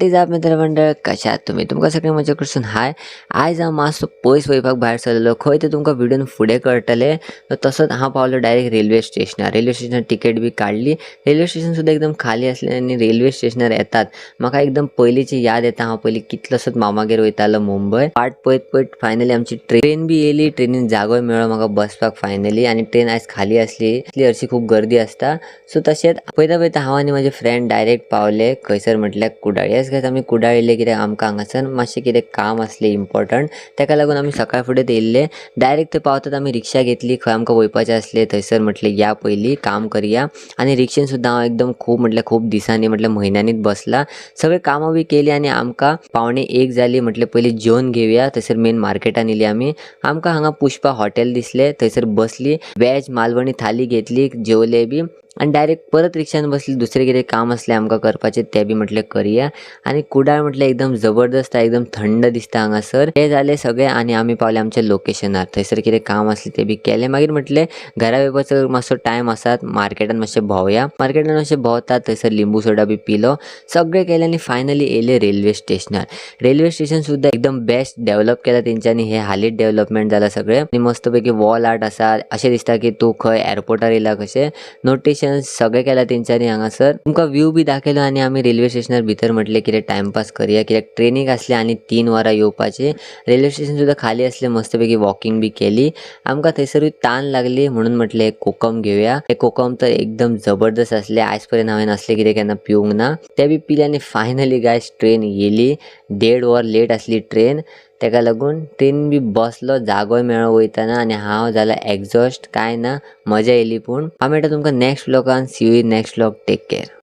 What is आप मित्र मंडळ कशात तुम्ही? तुमका सगळे मजा करसून हाय. आयज हांव मातसो पयस वयपाक भायर सरलेलो. खंय ते तुमकां व्हिडिओन फुडें कळटले तसोच हांव पावलो डायरेक्ट रेल्वे स्टेशनार. रेल्वे स्टेशनार तिकेट बी काडली. रेल्वे स्टेशन सुद्दां एकदम खाली आसलें आनी रेल्वे स्टेशनार येतात. म्हाका एकदम पयलींची याद येता. हांव पयलीं कितलोसोच मामागेर वयतालो मुंबय. वाट पळयत पळयत फायनली आमची ट्रेन बी येयली ट्रेनीन जागो मेळ्ळो म्हाका बसपाक फायनली आनी ट्रेन आयज खाली आसली इतली हरशी खूब गर्दी आसता. सो तशेंच पळयता पळयता हांव आनी म्हजे फ्रेंड डायरेक्ट पावले. खंयसर म्हटल्यार कुडाळी. येस गायज आमी कुडाळ येयले कित्याक आमकां हांगासर मातशें कितें काम आसलें इम्पॉर्टंट तेका लागून आमी सकाळ फुडें येयल्ले डायरेक्ट थंय पावतात आमी रिक्षा घेतली खंय आमकां वयपाचें आसलें थंयसर म्हटलें या पयलीं काम करया. आनी रिक्षेन सुद्दां हांव एकदम खूब म्हटल्यार खूब दिसांनी म्हटल्यार म्हयन्यांनीच बसला. सगळीं कामां बी केली आनी आमकां पावणे एक जाली म्हटलें पयलीं जेवन घेवया थंयसर मेन मार्केटान येयली आमी आमकां हांगा पुष्पा हॉटेल दिसलें थंयसर बसली वॅज मालवणी थाली घेतली जेवले बी. आनी डायरेक्ट परत रिक्षान बसली दुसरें कितें काम आसलें आमकां करपाचें तें बी म्हटलें करया. आनी कुडाळ म्हटल्यार एकदम जबरदस्त एकदम थंड दिसता हांगासर हे जालें सगळें आनी आमी पावले आमच्या लोकेशनार थंयसर कितें काम आसलें तें बी केलें. मागीर म्हटलें घरा येवपाचो मातसो टायम आसा मार्केटान मातशें भोंवया. मार्केटान मातशें भोंवतात थंयसर लिंबू सोडा बी पिलो. सगळें केलें आनी फायनली येयलें रेल्वे स्टेशनार रेल्वे स्टेशन सुद्दां एकदम बेस्ट डेव्हलप केला तेंच्यांनी हे हालींच डेव्हलपमेंट जाला सगळें. आनी मस्तपैकी वॉल आर्ट आसा अशें दिसता की तूं खंय एअरपोर्टार येयला कशें. नोटेशन सगळें केला तेंच्यांनी हांगासर तुमकां व्यू बी दाखयलो आनी आमी रेल्वे स्टेशनार भितर म्हटलें कितें टायमपास करया. कित्याक ट्रेनीक आसलें आनी तीन वरां येवपाची. रेल्वे स्टेशन सुद्दां खाली आसलें मस्तपैकी वॉकिंग बी केली. आमकां थंयसरूय तान लागली म्हणून म्हटलें एक कोकम घेवया हे कोकम तर एकदम जबरदस्त आसलें आयज पर्यंत हांवें असले कितें केन्ना पिवंक ना. ते बी पिले आनी फायनली गायज ट्रेन येयली देड वर लेट आसली ट्रेन तेका लागून ट्रेन बी बसलो जागोय मेळो वयताना आनी हांव जालो एग्जॉस्ट कांय ना मजा येयली पूण. हांव मेळटा तुमकां next ब्लॉगान see you next blog take care